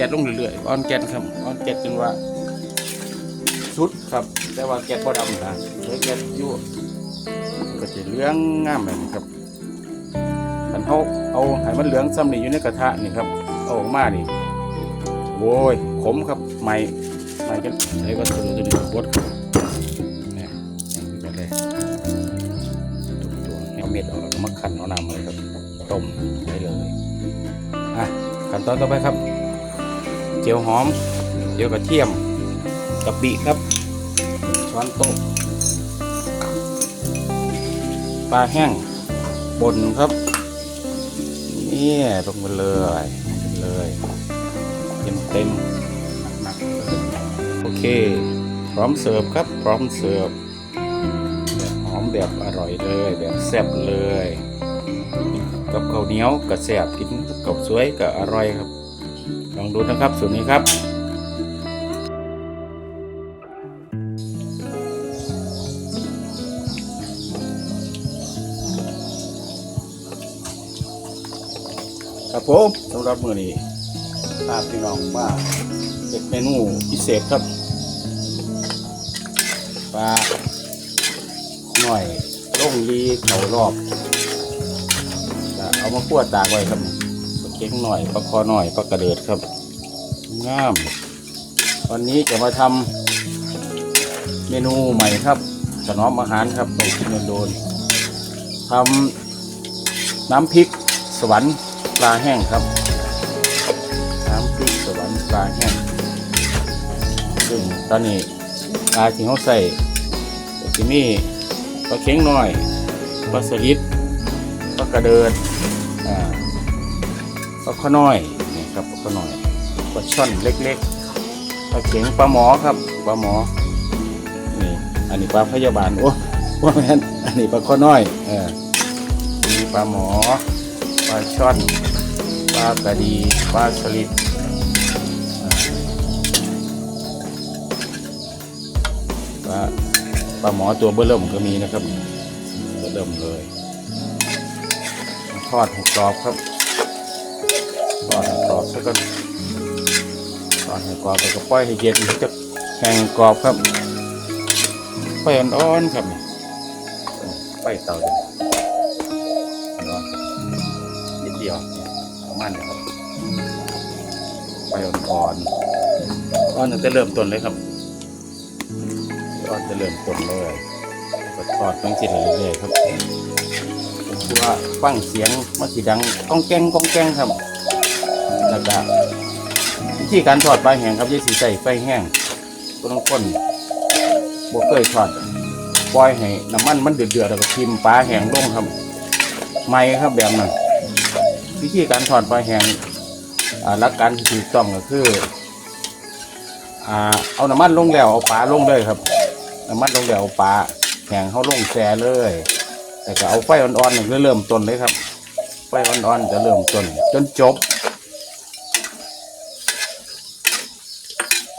ก๊สลงเรื่อยๆอ่อนแก๊สครับอ่อนแก๊สจนว่าสุดครับ แต่ว่าแก๊สบ่ดำนะเหลือแก๊สอยู่ก็จะเหลืองงามแบบนี้ครับคันเขาเอาให้มันเหลืองซ้ำนี่อยู่ในกระทะนี่ครับเอาออกมานี่โว้ยขมครับใหม่ใหม่กันใช้วัสดุตัวนี้บดเนี่ยอย่างนี้กันเลยตัวเอาเม็ดออกแล้วก็มาขันเอาน้ำเลยครับต้มได้เลยอะขั้นตอนต่อไปครับ เจียวหอม เจียวกระเทียมกะปิครับ ช้อนโต๊ะปลาแห้งบนครับนี่ลงไปเลยเลย เต็มเต็มหนักๆโอเค พร้อมเสิร์ฟครับ พร้อมเสิร์ฟแบบหอมแบบอร่อยเลย แบบแซ่บเลย กับข้าวเหนียวกับแซ่บกินกับสวยกับอร่อยครับ ลองดูนะครับสูตรนี้ครับครับผมสำหรับมื้อนี้พาพี่น้องมาเฮ็ดเมนูพิเศษครับปลาหน่อยล่งดีเขารอบ เอามาคั่วตากไว้ครับ งหน่อยปลาคอหน่อยปลากระเดิดครับงาม วันนี้จะมาทำเมนูใหม่ครับถนอมอาหารครับไปกินโดนทำน้ำพริกสวรรค์ปลาแห้งครับ น้ำพริกสวรรค์ปลาแห้งซึ่งตอนนี้ปลาที่เขาใส่ก็จะมีปลาเค็งหน่อยปลาสลิดปลากระเดินอ่า ปลาข้าวน้อยนี่ครับปลาข้าวน้อยปลาช่อนเล็กๆปลาเข็งปลาหมอครับปลาหมอนี่อันนี้ปลาพยาบาลโอ้ว่าแม่นอันนี้ปลาข้าวน้อยเออมีปลาหมอปลาช่อนปลากระดีปลาสลิดปลาปลาหมอตัวเบื้อเริ่มก็มีนะครับเบื้อเริ่มเลยทอดห้กรอบครับ ดให้กรอบแล้วก็ทอดให้กรอบแล้วก็ปล่อยให้เย็นมันจะแห้งกรอบครับไฟอ่อนๆครับไฟเตาเดียวร้อนนิดเดียวประมาณนี้ครับไฟอ่อนๆอ่อนตั้งแต่เริ่มต้นเลยครับอ่อนจะเริ่มต้นเลยแล้วก็ทอดตั้งทีละเรื่อยๆครับตัวฟังเสียงมันสีดังก้องแกงก้องแกงครับ แล้วก็วิธีการทอดปลาแห้งครับยี่สีใส่ไฟแห้งก็ต้องคนบวเคยทอดปล่อยให้น้ำมันมันเดือดๆแล้วก็ทิมปลาแห้งลงครับไม่ครับแบบนั้นวิธีการทอดปลาแห้งหลักการที่ถูกต้องก็คืออเอาน้ำมันลงแล้วเอาปลาลงเลยครับน้ำมันลงแล้วเอาปลาแห้งเขาลงแช่เลยแต่ก็เอาไฟอ่อนๆเริ่มต้นเลยครับไฟอ่อนๆจะเริ่มต้นจนจบ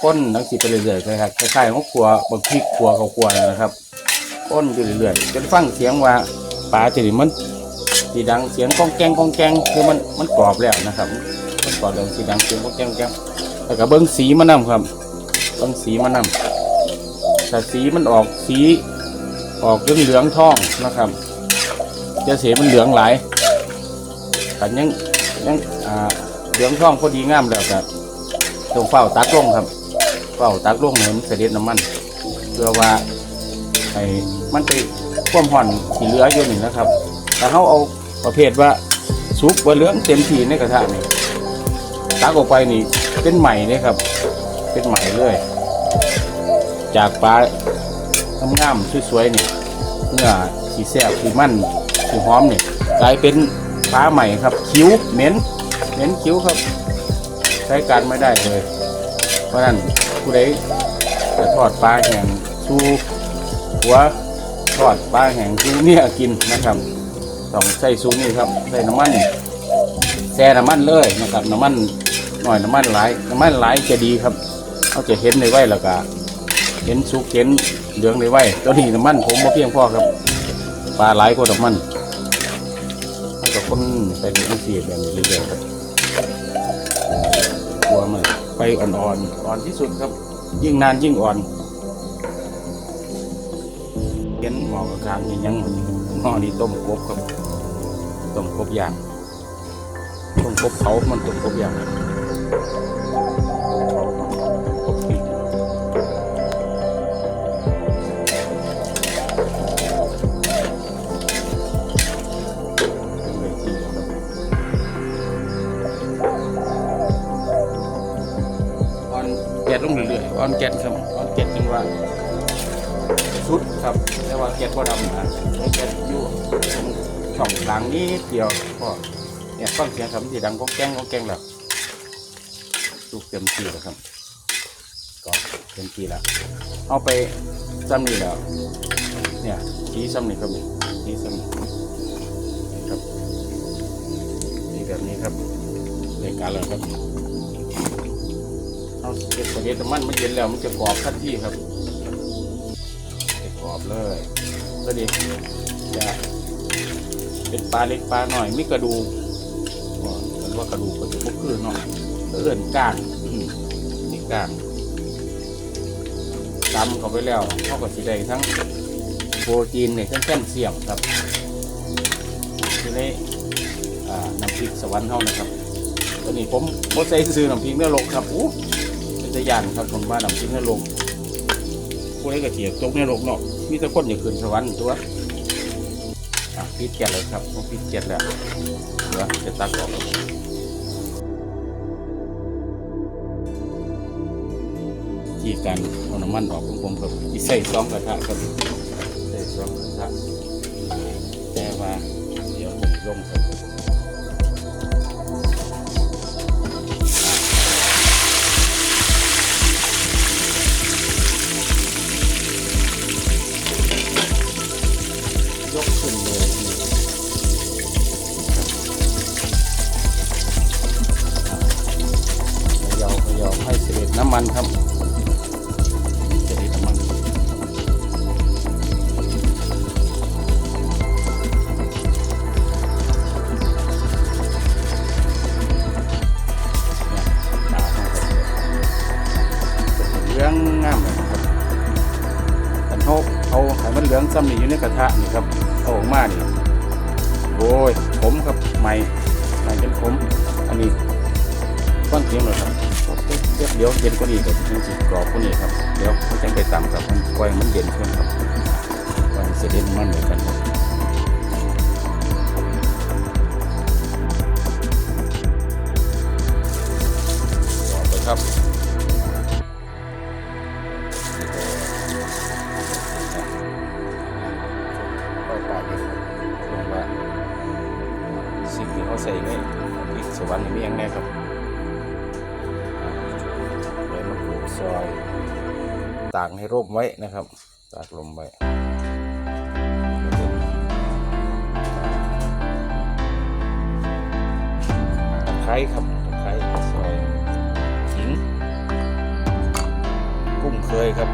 ก้นทั้งสิไปเรื่อยๆครับคล้ายๆของครัวบางพริกครัวเขาครัวนะครับก้นอยู่เรื่อยๆจนฟังเสียงว่าปลาจะนี่มันสีดังเสียงก้องแกงก้องแกงคือมันมันกรอบแล้วนะครับมันกรอบแล้วสีดังเสียงก้องแกงก้องแกงแล้วก็เบิ้งสีมันนำครับเบิ้งสีมันนำถ้าสีมันออกสีออกเหลืองทองนะครับจะเสียมันเหลืองหลายแต่ยังยังอ่าเหลืองทองพอดีงามแล้วครับตรงเฝ้าตักลงครับ เฝ้าตักลงให้นเสด็จน้ำมัน เพื่อว่าไอ้มันไปความห่อนสีเหลืออยู่นี่นะครับ แต่เขาเอาประเภทว่าซุปว่าเหลืองเต็มที่ในกระทะนี่ตักออกไปนี่เป็นใหม่เลยครับ เป็นใหม่เลย จากปลางามๆสวยๆนี่เนื้อสีแซ่บสีมันสีหอมเนี่ยกลายเป็นปลาใหม่ครับ คิ้วเหม็นเหม็นคิ้วครับ ใช้การไม่ได้เลย เพราะนั้น ผู้ใดจะทอดปลาแห้งสู้หัวทอดปลาแห้งสู้เนี่ยกินนะครับต้องใส่ซูนี่ครับใส่น้ำมันแช่น้ำมันเลยนะครับน้ำมันหน่อยน้ำมันหลายน้ำมันหลายจะดีครับเขาจะเห็นในไว้แล้วก็เห็นสุกเห็นเหลืองเลยไว้ตัวนี้น้ำมันผมบ่เพียงพอครับปลาหลายกว่าน้ำมันให้กับคนไปดูสีแบบนี้เรื่อยๆครับขัวมันไฟอ่อนๆอ่อนที่สุดครับ ยิ่งนานยิ่งอ่อนเห็นหมอกกลางนี่ยังหม้อนี่ต้มกบครับต้มกบอย่างต้มกบเผามันต้มกบอย่างเผ ออนแกะครับออนแกะจังว่าสุดครับแต่ว่าแกะก็ดำนะแกะอยู่ตรงช่องกลางนี้เดียวก็เนี่ยฟังเสียงครับที่ดังก้องแกงก้องแกงแล้วสุกเต็มที่แล้วครับก็เต็มที่แล้วเอาไปซ้ำนี่แล้วเนี่ยชี้ซ้ำนี่ครับนี่ชี้ซ้ำนี่ครับนี่แบบนี้ครับในการแล้วครับ เก็บเด็นน้ำมันมันเย็นแล้วมันจะกรอบทันทีครับกรอบเลยก็ดีจะเป็นปลาเล็กปลาหน่อยมีกระดูกมันว่ากระดูกก็จะพวกคือเนาะเอื่อนก้างนี่ก้างตำเข้าไปแล้วเขาก็สิได้ทั้งโปรตีนเนี่ยทั้งแคลเซียมครับอยู่ในอ่าน้ำพริกสวรรค์เท่านะครับตอนนี้ผมโมใส่ซื้อน้ำพริกเนื้อลกครับอู้ ตะยานครับผมว่าลำชิ้นนรกผู้ใดกระเจียบตกนรกเนาะมีแต่คนอย่าขึ้นสวรรค์ตัวอะพิดแกะเลยครับผมพิดแกะแล้วเดี๋ยวจะตักออกแล้วที่การเอาน้ำมันออกของผมครับอีใส่สองกระทะครับใส่สองกระทะแต่ว่าเดี๋ยวผมลงครับำมันครับเสด็จน้ำมันเนี่ยตาของผมเป็นเรื่องงามเลยนะครับกันเขาเอาให้มันเหลืองซ้ำนี่อยู่ในกระทะนี่ครับเอาออกมานี่โอ้ยขมครับใหม่ใหม่เป็นขมอันนี้ก้อนเทียมเลยครับ ดี๋ยวเดี๋ยวเย็นกว่านี้ก็จะสิกรอบกว่านี้ครับ เดี๋ยวมันจะไปตามกับมันปล่อยมันเย็นขึ้นครับปล่อยเสด็จมันเหมือนกันครับ มไว้นะครับ ตากลมไว้แล้วก็ตะไคร้ครับตะไคร้ซอยขิงกุ้งเคยครับ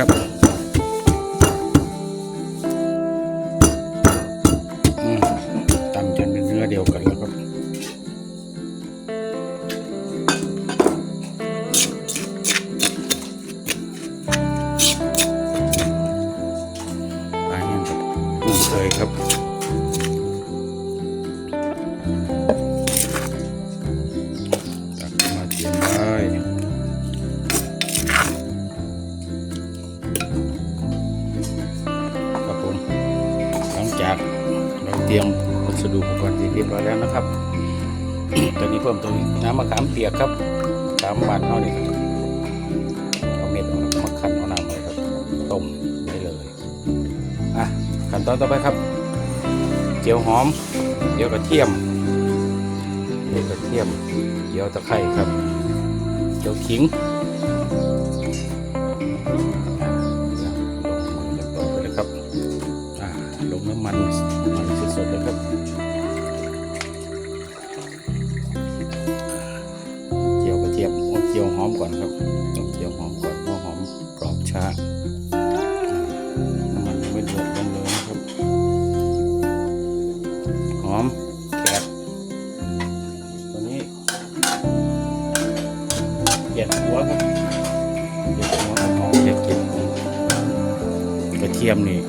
ครับ เจียวหอม เจียวกระเทียมเจียวกระเทียม เจียวตะไคร้ครับ เจียวขิงลงมือกันต่อไปเลยครับอ่าลงน้ำมันมันสดๆเลยครับเจียวกระเทียมเอาเจียวหอมก่อนครับต้องเจียวหอมก่อน ทียมนี่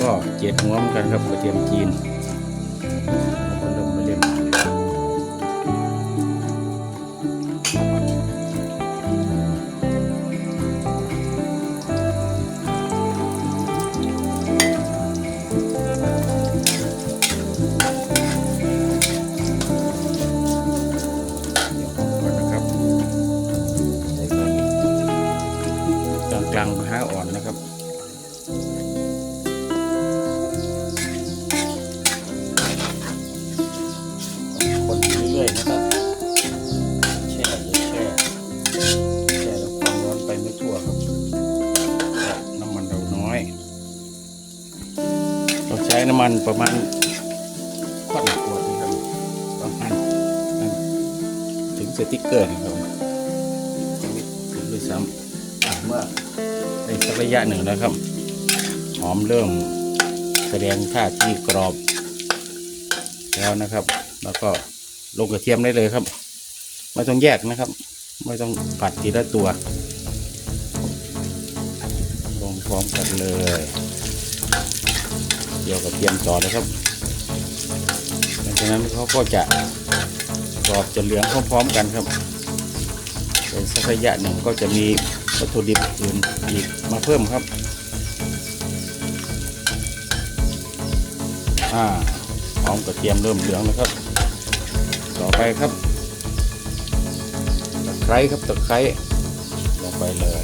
ก็เจ็ดหัวเหมือนกันครับกระเทียมจีน เมื่อในสักระยะหนึ่งแล้วครับ หอมเริ่มแสดงท่าที่กรอบ แล้วนะครับ แล้วก็ลงกระเทียมได้เลยครับ ไม่ต้องแยกนะครับ ไม่ต้องผัดทีละตัว ลงพร้อมกันเลยเกี่ยวกับเทียมต่อนะครับหลังจากนั้นเขาก็จะกรอบจะเหลืองพร้อมๆกันครับเป็นสักระยะหนึ่งก็จะมี วัตถุดิบอื่นอีกมาเพิ่มครับ อ่าหอมกระเทียมเริ่มเหลืองแล้วครับ ต่อไปครับตะไคร้ครับตะไคร้ลงไปเลย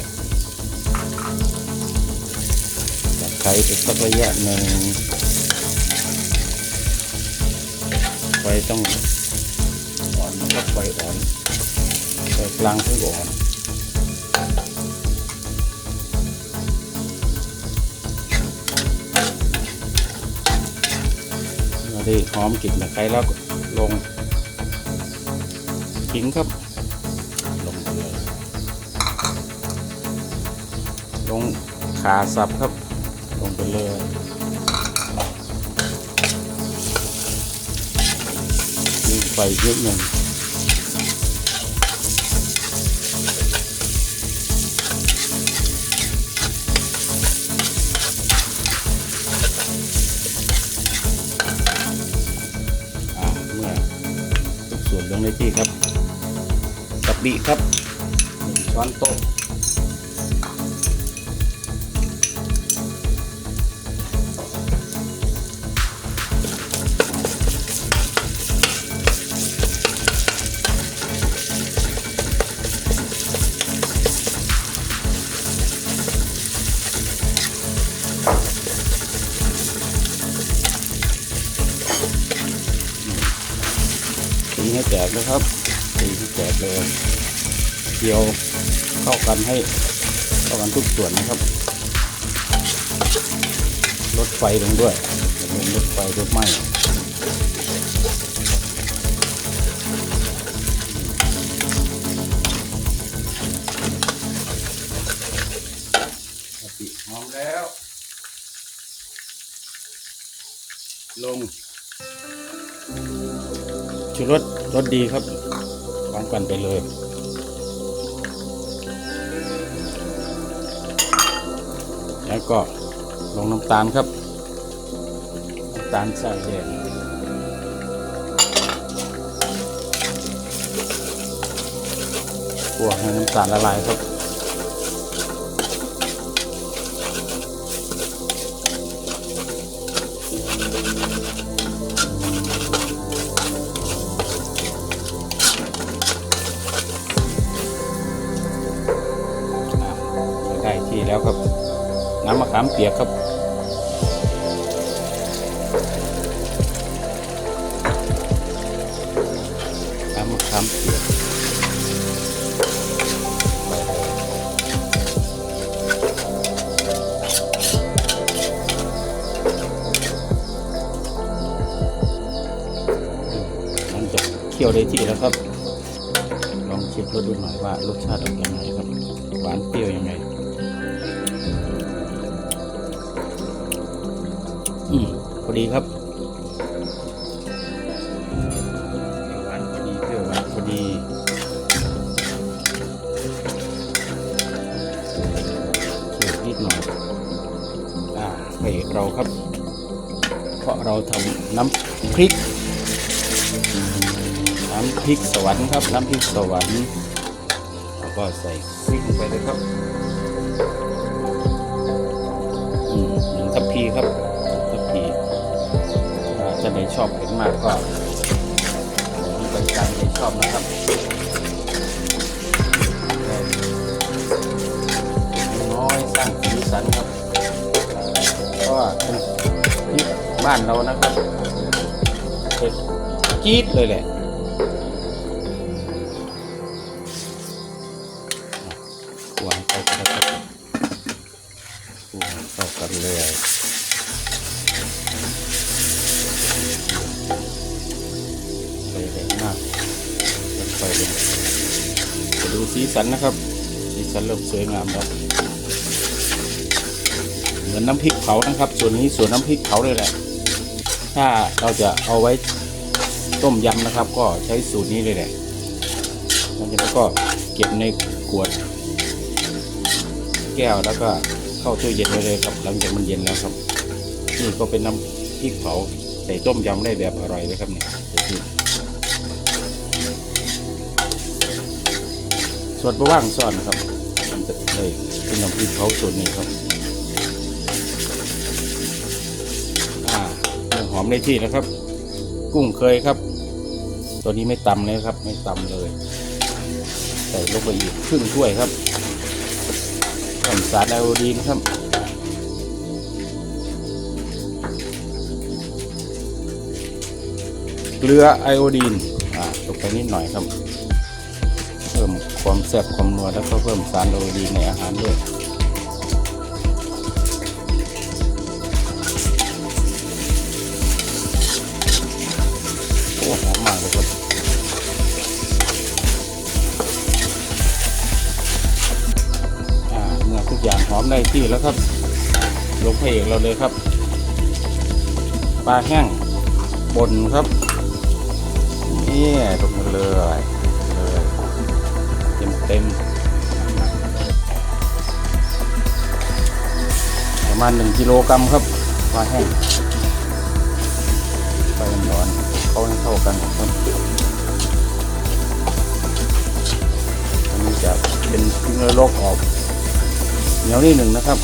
ตะไคร้ไปสักระยะหนึ่งไฟต้องอ่อนนะครับไฟอ่อนไฟกลางถึงอ่อน เราได้หอมกลิ่นตะไคร้แล้วลงขิงครับลงไปเลยลงขาสับครับ ลงไปเลยมีไฟเยอะหนึ่ง ลงในที่ครับกะปิครับหนึ่งช้อนโต๊ะ เลยเกี่ยวเข้ากันให้เข้ากันทุกส่วนนะครับลดไฟลงด้วยอย่าลืมลดไฟลดไหม้กะปิหอมแล้ว ลงชูรสรสดีครับพ ร้อมกันไปเลยแล้วก็ลงน้ำตาลครับน้ำตาลใส่แดงคั่วให้น้ำตาลละลายครับ เปียกครับน้ำมะขามเปียกมันจะเคี่ยวได้ที่แล้วครับ ลองชิมรสดูหน่อยว่ารสชาติออกยังไงครับ หวานเปรี้ยว ดีครับหวานพอดีเปรี้ยวหวานพอดีเคี่ยวนิดหน่อยอ่าพระเอกเราครับ เพราะเราทำน้ำพริก น้ำพริกสวรรค์ครับ น้ำพริกสวรรค์แล้วก็ใส่พริกลงไปเลยครับอืมหนึ่งทัพพีครับ จชอบเผ็ดมากก็มีบริการไม่ชอบนะครับน้อยสร้างสีสันครับก็เป็นพริกบ้านเรานะครับเผ็ดจี๊ดเลยแหละ สันนะครับ สีสันเริ่มสวยงามแล้วเหมือนน้ำพริกเผานะครับ ส่วนนี้ส่วนน้ำพริกเผาเลยแหละ ถ้าเราจะเอาไว้ต้มยำนะครับ ก็ใช้สูตรนี้เลยแหละหลังจากนั้นก็เก็บในขวด แก้วแล้วก็เข้าตู้เย็นไปเลยครับ หลังจากมันเย็นแล้วครับ นี่ก็เป็นน้ำพริกเผาใส่ต้มยำได้แบบอร่อยเลยครับเนี่ยดูสิส่ วนประว่างซ่อนะครับมันจะเลยเป็นน้ำพริกเผาส่วนนี้ครับอ่าหอมได้ที่แล้วครับ กุ้งเคยครับ ตัวนี้ไม่ตำเลยครับ ไม่ตำเลยใส่ลงไปอีกครึ่งถ้วยครับผสารไอโอดีนครับเกลือไอโอดีนอ่าลงไปนิดหน่อยครับ ซ่บความนัวแล้วก็เพิ่มสารโอดีในอาหารด้วยโอ้หอมมากเลยครับอ่าเมื่อทุกอย่างหอมได้ที่แล้วครับลงพระเอกเราเลยครับปลาแห้งบนครับนี่ลงมาเลย เต็มเต็มประมาณหนึ่งกิโลกรัมครับปลาแห้งไปร้อนๆเขาให้เข้ากันครับอันนี้จะเป็นเนื้อโลกออกเหนียวนิดหนึ่งนะครับ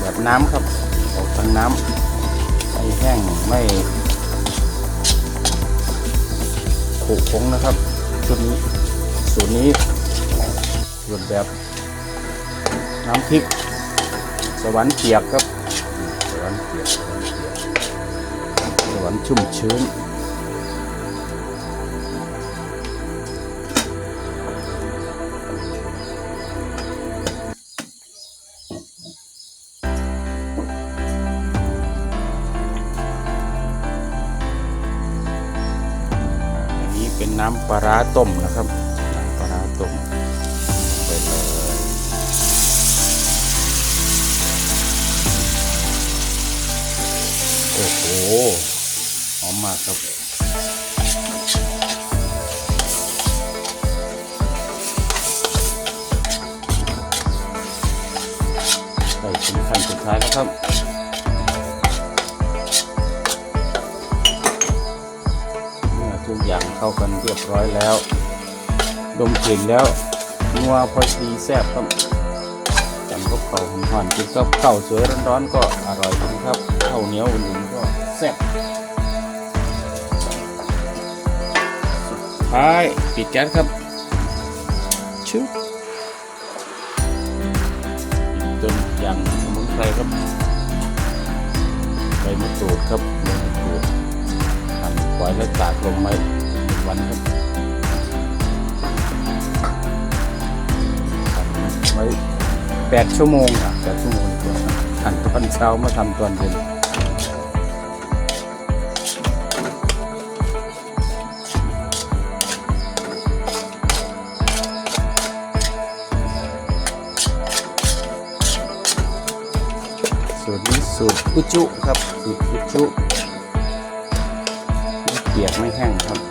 แบบน้ำครับ ออกทางน้ำไม่แห้งไม่ โค้งนะครับชุดนี้สูตรนี้ส่วนแบบน้ำพริก สวรรค์เปียกครับ สวรรค์เปียกสวรรค์เปียกสวรรค์ชุ่มชื้น น้ำปลาร้าต้มนะครับ น้ำปลาร้าต้มไปเลยโอ้โหหอมมากครับใส่ถึงขั้นสุดท้ายแล้วครับ อทุกอย่างเข้ากันเรียบร้อยแล้ว ดมกลิ่นแล้วนัวพอดีแซ่บครับจำพวกเขาห่อนๆกินกับข้าวสวยร้อนๆก็อร่อยนะครับข้าวเหนียวอุ่นๆก็แซ่บสุดท้ายปิดแก๊สครับชึบจนอย่างสมุนไพรครับใบมะกรูดครับใบมะกรูดหั่นปล่อยแล้วตากลงไว้ วันครับไว้แปดชั่วโมงอะแปดชั่วโมงดีกว่าหั่นตอนเช้ามาทำตอนเย็นสูตรนี้สูตรอุจุครับสูตรอุจุเปียกไม่แห้งครับ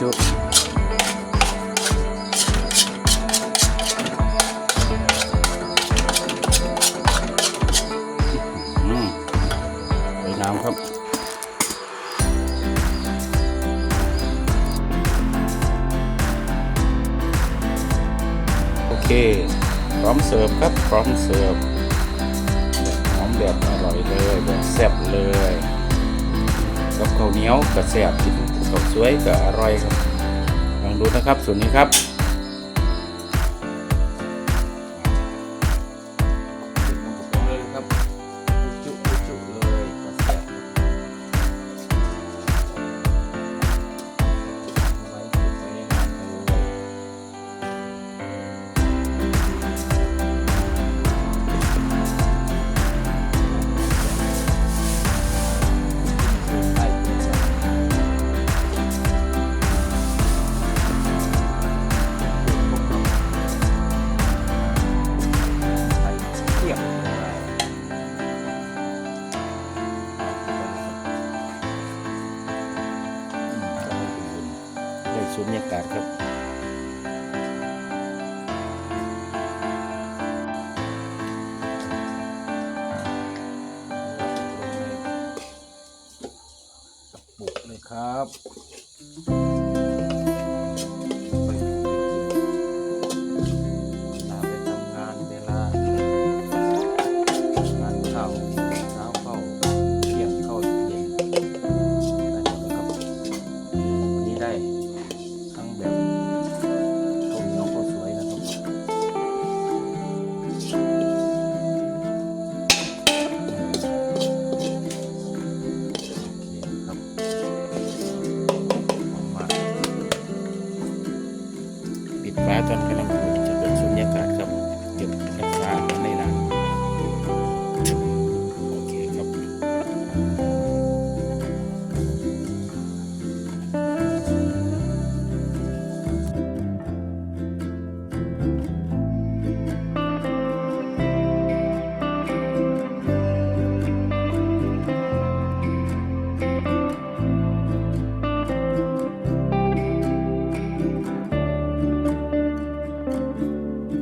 จุอืมใส่น้ำครับโอเค พร้อมเสิร์ฟครับ พร้อมเสิร์ฟแบบหอมแบบอร่อยเลยแบบแซ่บเลย กับข้าวเหนียวกับแซ่บกิน สดสวยกับอร่อยครับ ลองดูนะครับส่วนนี้ครับ